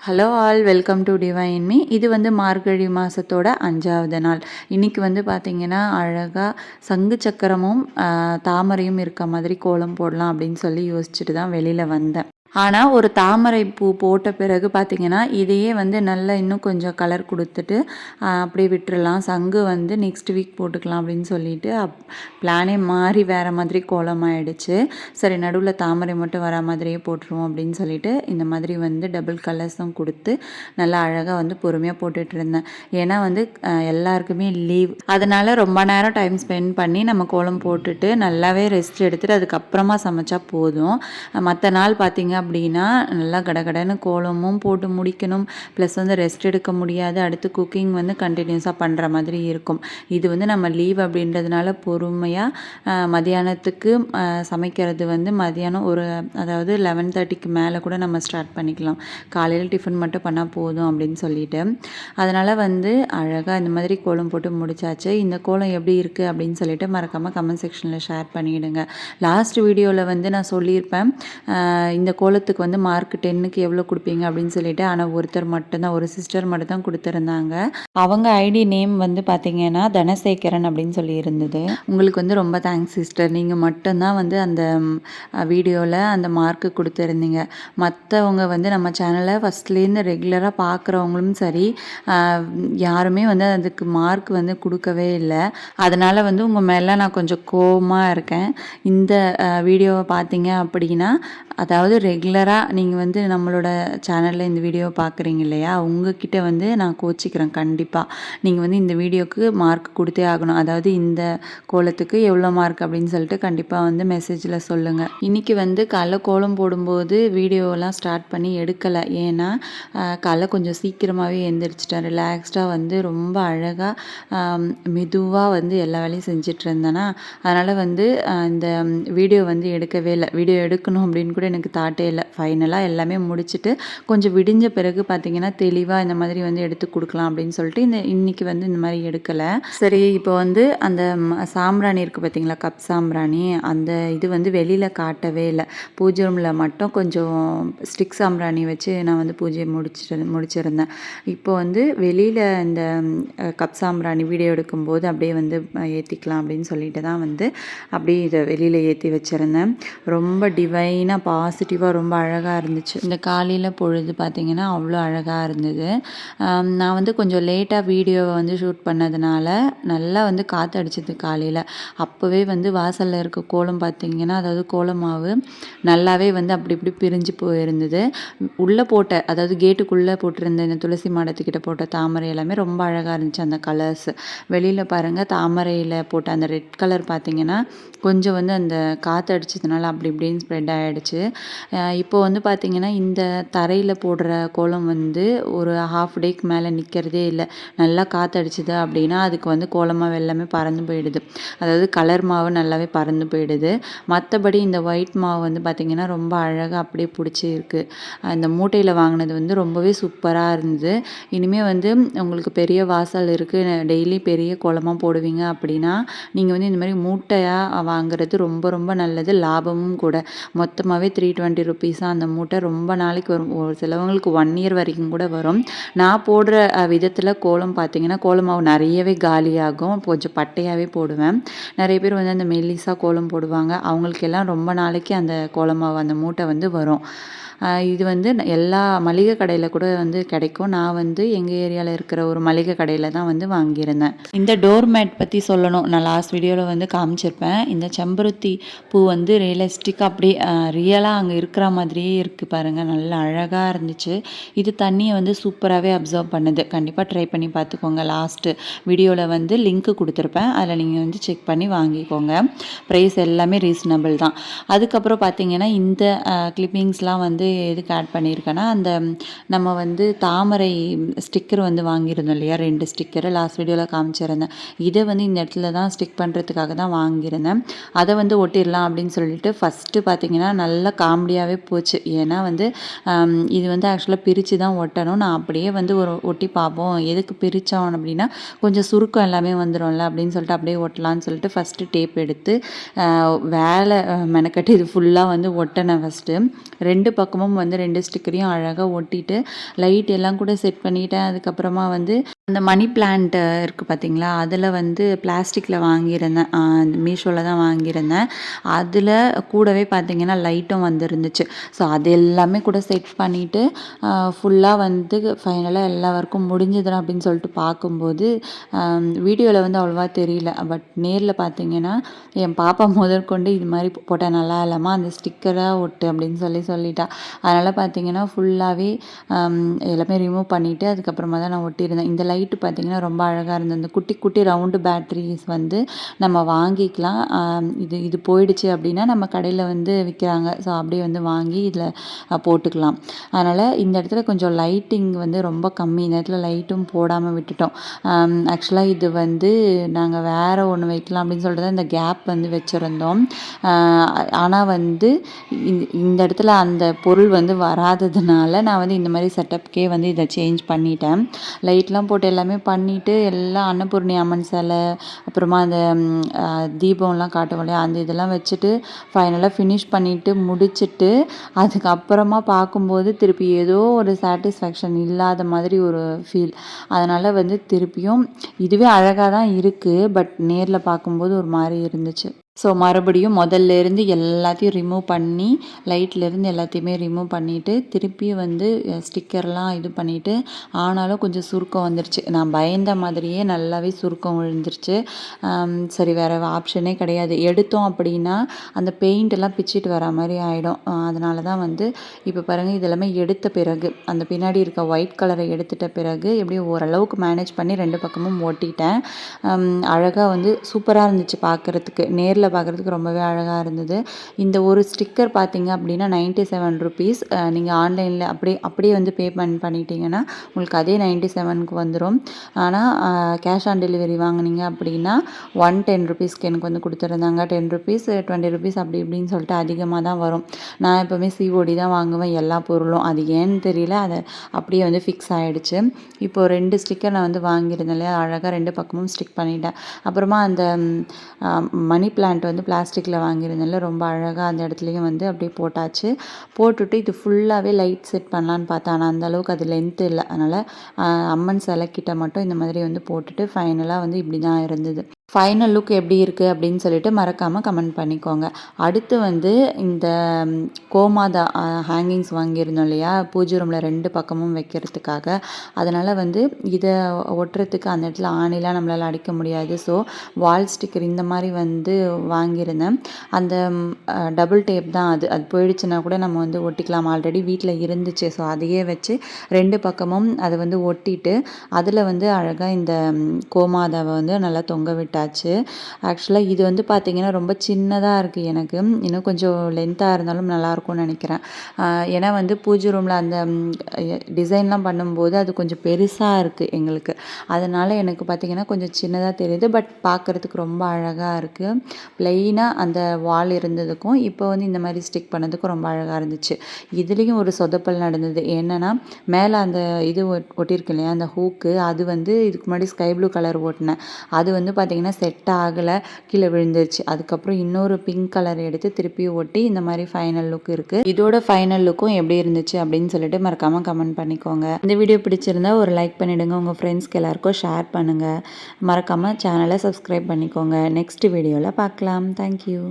Hello all welcome to divine me இது வந்து மார்கழி மாதத்தோட அஞ்சாவது நாள். இன்றைக்கி வந்து பார்த்திங்கன்னா அழகாக சங்கு சக்கரமும் தாமரையும் இருக்க மாதிரி கோலம் போடலாம் அப்படின்னு சொல்லி யோசிச்சுட்டு தான் வெளியில் வந்தேன். ஆனால் ஒரு தாமரை பூ போட்ட பிறகு பார்த்திங்கன்னா இதையே வந்து நல்லா இன்னும் கொஞ்சம் கலர் கொடுத்துட்டு அப்படியே விட்டுடலாம் சங்கு வந்து நெக்ஸ்ட் வீக் போட்டுக்கலாம் அப்படின்னு சொல்லிட்டு அப் பிளானே மாறி வேறு மாதிரி கோலம் ஆயிடுச்சு சரி நடுவில் தாமரை மட்டும் வர மாதிரியே போட்டுருவோம் அப்படின்னு சொல்லிட்டு இந்த மாதிரி வந்து டபுள் கலர்ஸும் கொடுத்து நல்லா அழகாக வந்து பொறுமையாக போட்டுட்டு இருந்தேன். ஏன்னா வந்து எல்லாருக்குமே லீவ் அதனால் ரொம்ப நேரம் டைம் ஸ்பெண்ட் பண்ணி நம்ம கோலம் போட்டுட்டு நல்லாவே ரெஸ்ட் எடுத்துகிட்டு அதுக்கப்புறமா சமைச்சா போதும். மற்ற நாள் பார்த்திங்க அப்படின்னா நல்லா கடகடன்னு கோலமும் போட்டு முடிக்கணும். ப்ளஸ் வந்து ரெஸ்ட் எடுக்க முடியாது. அடுத்து குக்கிங் வந்து கண்டினியூஸாக பண்ணுற மாதிரி இருக்கும். இது வந்து நம்ம லீவ் அப்படின்றதுனால பொறுமையாக மதியானத்துக்கு சமைக்கிறது வந்து மதியானம் ஒரு அதாவது லெவன் தேர்ட்டிக்கு மேலே கூட நம்ம ஸ்டார்ட் பண்ணிக்கலாம். காலையில் டிஃபன் மட்டும் பண்ணால் போதும் அப்படின்னு சொல்லிட்டு. அதனால் வந்து அழகாக இந்த மாதிரி கோலம் போட்டு முடிச்சாச்சு. இந்த கோலம் எப்படி இருக்குது அப்படின்னு சொல்லிட்டு மறக்காமல் கமெண்ட் செக்ஷனில் ஷேர் பண்ணிவிடுங்க லாஸ்ட் வீடியோவில் வந்து நான் சொல்லியிருப்பேன். இந்த கோலம் கோலத்துக்கு வந்து மார்க் டென்னுக்கு எவ்வளோ கொடுப்பீங்க அப்படின்னு சொல்லிட்டு ஆனால் ஒருத்தர் மட்டும்தான் ஒரு சிஸ்டர் மட்டும் தான் கொடுத்துருந்தாங்க. அவங்க ஐடி நேம் வந்து பார்த்தீங்கன்னா தனசேகரன் அப்படின்னு சொல்லி இருந்தது. உங்களுக்கு வந்து ரொம்ப தேங்க்ஸ் சிஸ்டர் நீங்கள் மட்டும்தான் வந்து அந்த வீடியோவில் அந்த மார்க்கு கொடுத்துருந்தீங்க. மற்றவங்க வந்து நம்ம சேனலை ஃபஸ்ட்லேருந்து ரெகுலராக பார்க்குறவங்களும் சரி யாருமே வந்து அதுக்கு மார்க் வந்து கொடுக்கவே இல்லை. அதனால் வந்து உங்கள் மேலே நான் கொஞ்சம் கோவமாக இருக்கேன். இந்த வீடியோவை பார்த்தீங்க அப்படின்னா அதாவது ரெகுலராக நீங்கள் வந்து நம்மளோட சேனலில் இந்த வீடியோவை பார்க்குறீங்க இல்லையா? உங்ககிட்ட வந்து நான் கோச்சிக்கிறேன் கண்டிப்பாக நீங்கள் வந்து இந்த வீடியோக்கு மார்க் கொடுத்தே ஆகணும். அதாவது இந்த கோலத்துக்கு எவ்வளோ மார்க் அப்படின்னு சொல்லிட்டு கண்டிப்பாக வந்து மெசேஜில் சொல்லுங்கள் இன்றைக்கி வந்து காலைல கோலம் போடும்போது வீடியோலாம் ஸ்டார்ட் பண்ணி எடுக்கலை. ஏன்னா ஆஹ், காலைல கொஞ்சம் சீக்கிரமாகவே எழுந்திரிச்சிட்டேன் ரிலாக்ஸ்டாக வந்து ரொம்ப அழகாக மெதுவாக வந்து எல்லா வேலையும் செஞ்சுட்டு இருந்தேன்னா அதனால் வந்து இந்த வீடியோ வந்து எடுக்கவே இல்லை. வீடியோ எடுக்கணும் அப்படின்னு கூட எனக்கு தாட்டே இல்லை. ஃபைனலாக எல்லாமே முடிச்சுட்டு கொஞ்சம் விடிஞ்ச பிறகு பார்த்தீங்கன்னா தெளிவாக இந்த மாதிரி வந்து எடுத்து கொடுக்கலாம் அப்படின்னு சொல்லிட்டு இந்த இன்றைக்கி வந்து இந்த மாதிரி எடுக்கலை. சரி இப்போ வந்து அந்த சாம்பிராணி இருக்குது பார்த்தீங்களா? கப் சாம்பிராணி. அந்த இது வந்து வெளியில் காட்டவே இல்லை. பூஜை ரூமில் மட்டும் கொஞ்சம் ஸ்டிக் சாம்பிராணி வச்சு நான் வந்து பூஜையை முடிச்சிட்டு முடிச்சிருந்தேன். இப்போ வந்து வெளியில் இந்த கப் சாம்பிராணி வீடியோ எடுக்கும்போது அப்படியே வந்து ஏற்றிக்கலாம் அப்படின்னு சொல்லிட்டு தான் வந்து அப்படியே இதை வெளியில் ஏற்றி வச்சுருந்தேன். ரொம்ப டிவைனாக பாசிட்டிவாக ரொம்ப அழகாக இருந்துச்சு. இந்த காலையில் பொழுது பார்த்திங்கன்னா அவ்வளோ அழகாக இருந்தது. நான் வந்து கொஞ்சம் லேட்டாக வீடியோவை வந்து ஷூட் பண்ணதுனால நல்லா வந்து காற்று அடிச்சது காலையில். அப்போவே வந்து வாசலில் இருக்க கோலம் பார்த்திங்கன்னா அதாவது கோலமாவு நல்லாவே வந்து அப்படி இப்படி பிரிஞ்சு போயிருந்தது. உள்ளே போட்ட அதாவது கேட்டுக்குள்ளே போட்டிருந்த இந்த துளசி மாடத்துக்கிட்ட போட்ட தாமரை எல்லாமே ரொம்ப அழகாக இருந்துச்சு அந்த கலர்ஸ் வெளியில் பாருங்கள் தாமரையில் போட்ட அந்த ரெட் கலர் பார்த்திங்கன்னா கொஞ்சம் வந்து அந்த காற்று அடிச்சதுனால அப்படி இப்படின்னு ஸ்ப்ரெட் ஆகிடுச்சு இப்போ வந்து பார்த்திங்கன்னா இந்த தரையில் போடுற கோலம் வந்து ஒரு ஹாஃப் டேக்கு மேலே நிற்கிறதே இல்லை. நல்லா காற்றடிச்சிது அப்படின்னா அதுக்கு வந்து கோலமாவு எல்லாமே பறந்து போயிடுது. அதாவது கலர் மாவு நல்லாவே பறந்து போயிடுது. மற்றபடி இந்த ஒயிட் மாவு வந்து பார்த்திங்கன்னா ரொம்ப அழகாக அப்படியே பிடிச்சி இருக்குது அந்த மூட்டையில் வாங்கினது வந்து ரொம்பவே சூப்பராக இருந்தது. இனிமேல் வந்து உங்களுக்கு பெரிய வாசல் இருக்குது டெய்லி பெரிய கோலமாக போடுவீங்க அப்படின்னா நீங்கள் வந்து இந்த மாதிரி மூட்டையாக வாங்குறது ரொம்ப ரொம்ப நல்லது. லாபமும் கூட. மொத்தமாகவே த்ரீ டுவெண்ட்டி ருபீஸாக அந்த மூட்டை ரொம்ப நாளைக்கு வரும். ஒரு சிலவங்களுக்கு ஒன் இயர் வரைக்கும் கூட வரும். நான் போடுற விதத்தில் கோலம் பார்த்தீங்கன்னா கோலம் மாவு நிறையவே காலியாகும். கொஞ்சம் பட்டையாகவே போடுவேன். நிறைய பேர் வந்து அந்த மெல்லிஸாக கோலம் போடுவாங்க. அவங்களுக்கெல்லாம் ரொம்ப நாளைக்கு அந்த கோலம் மாவு அந்த மூட்டை வந்து வரும். இது வந்து எல்லா மளிகை கடையில் கூட வந்து கிடைக்கும். நான் வந்து எங்கள் ஏரியாவில் இருக்கிற ஒரு மளிகை கடையில் தான் வந்து வாங்கியிருந்தேன். இந்த டோர் மேட் பற்றி சொல்லணும். நான் லாஸ்ட் வீடியோவில் வந்து காமிச்சிருப்பேன். இந்த செம்பருத்தி பூ வந்து ரியலிஸ்டிக்காக அப்படியே ரியலாக அங்கே இருக்கிற மாதிரியே இருக்குது பாருங்கள் நல்லா அழகாக இருந்துச்சு. இது தண்ணியை வந்து சூப்பராகவே அப்சர்வ் பண்ணுது. கண்டிப்பாக ட்ரை பண்ணி பார்த்துக்கோங்க. லாஸ்ட்டு வீடியோவில் வந்து லிங்க்கு கொடுத்துருப்பேன். அதில் நீங்கள் வந்து செக் பண்ணி வாங்கிக்கோங்க. ப்ரைஸ் எல்லாமே ரீசனபிள் தான். அதுக்கப்புறம் பார்த்தீங்கன்னா இந்த கிளிப்பிங்ஸ்லாம் வந்து எதுக்கு ஆட் பண்ணியிருக்கேன்னா அந்த நம்ம வந்து தாமரை ஸ்டிக்கர் வந்து வாங்கியிருந்தோம் இல்லையா? ரெண்டு ஸ்டிக்கர். லாஸ்ட் வீடியோவில் காமிச்சிருந்தேன். இதை வந்து இந்த இடத்துல தான் ஸ்டிக் பண்ணுறதுக்காக தான் வாங்கியிருந்தேன். அதை வந்து ஒட்டிடலாம் அப்படின்னு சொல்லிட்டு ஃபஸ்ட்டு பார்த்தீங்கன்னா நல்லா காமெடியாகவே போச்சு. ஏன்னா வந்து இது வந்து ஆக்சுவலாக பிரித்து தான் ஒட்டணும். நான் அப்படியே வந்து ஒரு ஒட்டி பார்ப்போம். எதுக்கு பிரித்தோம் அப்படின்னா கொஞ்சம் சுருக்கம் எல்லாமே வந்துடும்ல அப்படின்னு சொல்லிட்டு அப்படியே ஒட்டலாம்னு சொல்லிட்டு ஃபஸ்ட்டு டேப் எடுத்து வேலை மெனக்கட்டு இது ஃபுல்லாக வந்து ஒட்டினேன் ஃபஸ்ட்டு ரெண்டு பக்கமும் பக்கமும் வந்து ரெண்டு ஸ்டிக்கரையும் அழகாக ஒட்டிட்டு லைட் எல்லாம் கூட செட் பண்ணிட்டேன். அதுக்கப்புறமா வந்து அந்த மணி பிளான்ட்டு இருக்குது பார்த்தீங்களா அதில் வந்து பிளாஸ்டிக்கில் வாங்கியிருந்தேன். மீஷோவில் தான் வாங்கியிருந்தேன். அதில் கூடவே பார்த்தீங்கன்னா லைட்டும் வந்துருந்துச்சு. ஸோ அது எல்லாமே கூட செட் பண்ணிவிட்டு ஃபுல்லாக வந்து ஃபைனலாக எல்லா ஒர்க்கும் முடிஞ்சதுடா அப்படின்னு சொல்லிட்டு பார்க்கும்போது வீடியோவில் வந்து அவ்வளோவா தெரியல. பட் நேரில் பார்த்தீங்கன்னா என் பாப்பா முதற்கொண்டு இது மாதிரி போட்டால் நல்லா இல்லாமல் அந்த ஸ்டிக்கராக ஒட்டு அப்படின்னு சொல்லி சொல்லிட்டா. அதனால் பார்த்தீங்கன்னா ஃபுல்லாகவே எல்லாமே ரிமூவ் பண்ணிவிட்டு அதுக்கப்புறமா தான் நான் ஒட்டியிருந்தேன். இந்த லைட் லைட்டு பார்த்திங்கன்னா ரொம்ப அழகாக இருந்தது. அந்த குட்டி குட்டி ரவுண்டு பேட்ரிஸ் வந்து நம்ம வாங்கிக்கலாம். இது இது போயிடுச்சு அப்படின்னா நம்ம கடையில் வந்து விற்கிறாங்க ஸோ அப்படியே வந்து வாங்கி இதில் போட்டுக்கலாம். அதனால் இந்த இடத்துல கொஞ்சம் லைட்டிங் வந்து ரொம்ப கம்மி. இந்த இடத்துல லைட்டும் போடாமல் விட்டுட்டோம். ஆக்சுவலாக இது வந்து நாங்கள் வேறு ஒன்று வைக்கலாம் அப்படின்னு சொல்லிட்டு தான் இந்த கேப் வந்து வச்சுருந்தோம். ஆனால் வந்து இந்த இடத்துல அந்த பொருள் வந்து வராததுனால நான் வந்து இந்த மாதிரி செட்டப்கே வந்து இதை சேஞ்ச் பண்ணிட்டேன். லைட்லாம் போட்டு எல்லாமே பண்ணிவிட்டு எல்லாம் அன்னபூர்ணி அம்மன் சிலை அப்புறமா அந்த தீபம்லாம் காட்டுவோம் இல்லையா? அந்த இதெல்லாம் வச்சுட்டு ஃபைனலாக ஃபினிஷ் பண்ணிவிட்டு முடிச்சுட்டு அதுக்கப்புறமா பார்க்கும்போது திருப்பி ஏதோ ஒரு சாட்டிஸ்ஃபேக்ஷன் இல்லாத மாதிரி ஒரு ஃபீல் அதனால் வந்து திருப்பியும் இதுவே அழகாக தான் இருக்குது பட் நேரில் பார்க்கும்போது ஒரு மாதிரி இருந்துச்சு. ஸோ மறுபடியும் முதல்ல இருந்து எல்லாத்தையும் ரிமூவ் பண்ணி லைட்லேருந்து எல்லாத்தையுமே ரிமூவ் பண்ணிவிட்டு திருப்பியும் வந்து ஸ்டிக்கர்லாம் இது பண்ணிவிட்டு ஆனாலும் கொஞ்சம் சுருக்கம் வந்துருச்சு. நான் பயந்த மாதிரியே நல்லாவே சுருக்கம் விழுந்துருச்சு. சரி வேறு ஆப்ஷனே கிடையாது. எடுத்தோம் அப்படின்னா அந்த பெயிண்டெல்லாம் பிச்சுட்டு வர மாதிரி ஆகிடும் அதனால தான் வந்து இப்போ பாருங்கள் இதெல்லாமே எடுத்த பிறகு அந்த பின்னாடி இருக்க ஒயிட் கலரை எடுத்துட்ட பிறகு எப்படியும் ஓரளவுக்கு மேனேஜ் பண்ணி ரெண்டு பக்கமும் ஓட்டிட்டேன். அழகாக வந்து சூப்பராக இருந்துச்சு பார்க்குறதுக்கு நேரில் பார்க்குறதுக்கு ரொம்பவே அழகாக இருந்தது. இந்த ஒரு ஸ்டிக்கர் பார்த்தீங்க அப்படின்னா நைன்ட்டி செவன் ருபீஸ் நீங்கள் ஆன்லைனில் அப்படியே அப்படியே வந்து பே பண் பண்ணிட்டீங்கன்னா உங்களுக்கு அதே நைன்ட்டி செவனுக்கு வந்துடும் ஆனால் கேஷ் ஆன் டெலிவரி வாங்கினீங்க அப்படின்னா ஒன் டென் ருபீஸ்க்கு எனக்கு வந்து கொடுத்துருந்தாங்க. டென் ருபீஸ் டுவெண்ட்டி ருபீஸ் அப்படி இப்படின்னு சொல்லிட்டு அதிகமாக தான் வரும். நான் எப்போவுமே சிஓடி தான் வாங்குவேன் எல்லா பொருளும். அது ஏன்னு தெரியல அதை அப்படியே வந்து ஃபிக்ஸ் ஆகிடுச்சு இப்போது ரெண்டு ஸ்டிக்கர் நான் வந்து வாங்கியிருந்தேன் இல்லையா? அழகாக ரெண்டு பக்கமும் ஸ்டிக் பண்ணிட்டேன். அப்புறமா அந்த மணி பிளான் பிளான்ட் வந்து பிளாஸ்டிக்கில் வாங்கியிருந்தேன்ல ரொம்ப அழகாக அந்த இடத்துலையும் வந்து அப்படியே போட்டாச்சு. போட்டுட்டு இது ஃபுல்லாகவே லைட் செட் பண்ணலான்னு பார்த்தேன். ஆனால் அந்தளவுக்கு அது லென்த்து இல்லை. அதனால் அம்மன் சிலைக்கிட்ட மட்டும் இந்த மாதிரி வந்து போட்டுட்டு ஃபைனலாக வந்து இப்படி தான் இருந்தது. ஃபைனல் லுக் எப்படி இருக்குது அப்படின்னு சொல்லிட்டு மறக்காமல் கமெண்ட் பண்ணிக்கோங்க. அடுத்து வந்து இந்த கோமாதா ஹேங்கிங்ஸ் வாங்கியிருந்தோம் இல்லையா? பூஜை ரூமில் ரெண்டு பக்கமும் வைக்கிறதுக்காக. அதனால் வந்து இதை ஒட்டுறதுக்கு அந்த இடத்துல ஆணிலாம் நம்மளால் அடிக்க முடியாது. ஸோ வால் ஸ்டிக்கர் இந்த மாதிரி வந்து வாங்கியிருந்தேன். அந்த டபுள் டேப் தான் அது. அது போயிடுச்சுன்னா கூட நம்ம வந்து ஒட்டிக்கலாம். ஆல்ரெடி வீட்டில் இருந்துச்சு. ஸோ அதையே வச்சு ரெண்டு பக்கமும் அதை வந்து ஒட்டிட்டு அதில் வந்து அழகாக இந்த கோமாதாவை வந்து நல்லா தொங்க விட்டார். ஆச்சு ஆக்சுவலாக இது வந்து பார்த்திங்கன்னா ரொம்ப சின்னதாக இருக்குது எனக்கு. இன்னும் கொஞ்சம் லென்த்தாக இருந்தாலும் நல்லாயிருக்கும்னு நினைக்கிறேன். ஏன்னா வந்து பூஜை ரூமில் அந்த டிசைன்லாம் பண்ணும்போது அது கொஞ்சம் பெருசாக இருக்குது எங்களுக்கு. அதனால் எனக்கு பார்த்திங்கன்னா கொஞ்சம் சின்னதாக தெரியுது. பட் பார்க்குறதுக்கு ரொம்ப அழகாக இருக்குது ப்ளெயினாக அந்த வால் இருந்ததுக்கும் இப்போ வந்து இந்த மாதிரி ஸ்டிக் பண்ணதுக்கும் ரொம்ப அழகாக இருந்துச்சு. இதுலேயும் ஒரு சொதப்பல் நடந்தது. என்னென்னா மேலே அந்த இது ஒட்டியிருக்கு இல்லையா? அந்த ஹூக்கு அது வந்து இதுக்கு முன்னாடி ஸ்கை ப்ளூ கலர் ஓட்டினேன். அது வந்து பார்த்திங்கன்னா ஆனால் செட் ஆகலை கீழே விழுந்துருச்சு. அதுக்கப்புறம் இன்னொரு பிங்க் கலர் எடுத்து திருப்பி ஒட்டி இந்த மாதிரி ஃபைனல் லுக் இருக்குது இதோட ஃபைனல் லுக்கும் எப்படி இருந்துச்சு அப்படின்னு சொல்லிட்டு மறக்காமல் கமெண்ட் பண்ணிக்கோங்க. இந்த வீடியோ பிடிச்சிருந்தா ஒரு லைக் பண்ணிவிடுங்க உங்கள் ஃப்ரெண்ட்ஸ்க்கு எல்லாருக்கும் ஷேர் பண்ணுங்கள் மறக்காமல் சேனலை சப்ஸ்கிரைப் பண்ணிக்கோங்க. நெக்ஸ்ட் வீடியோவில் பார்க்கலாம். தேங்க்யூ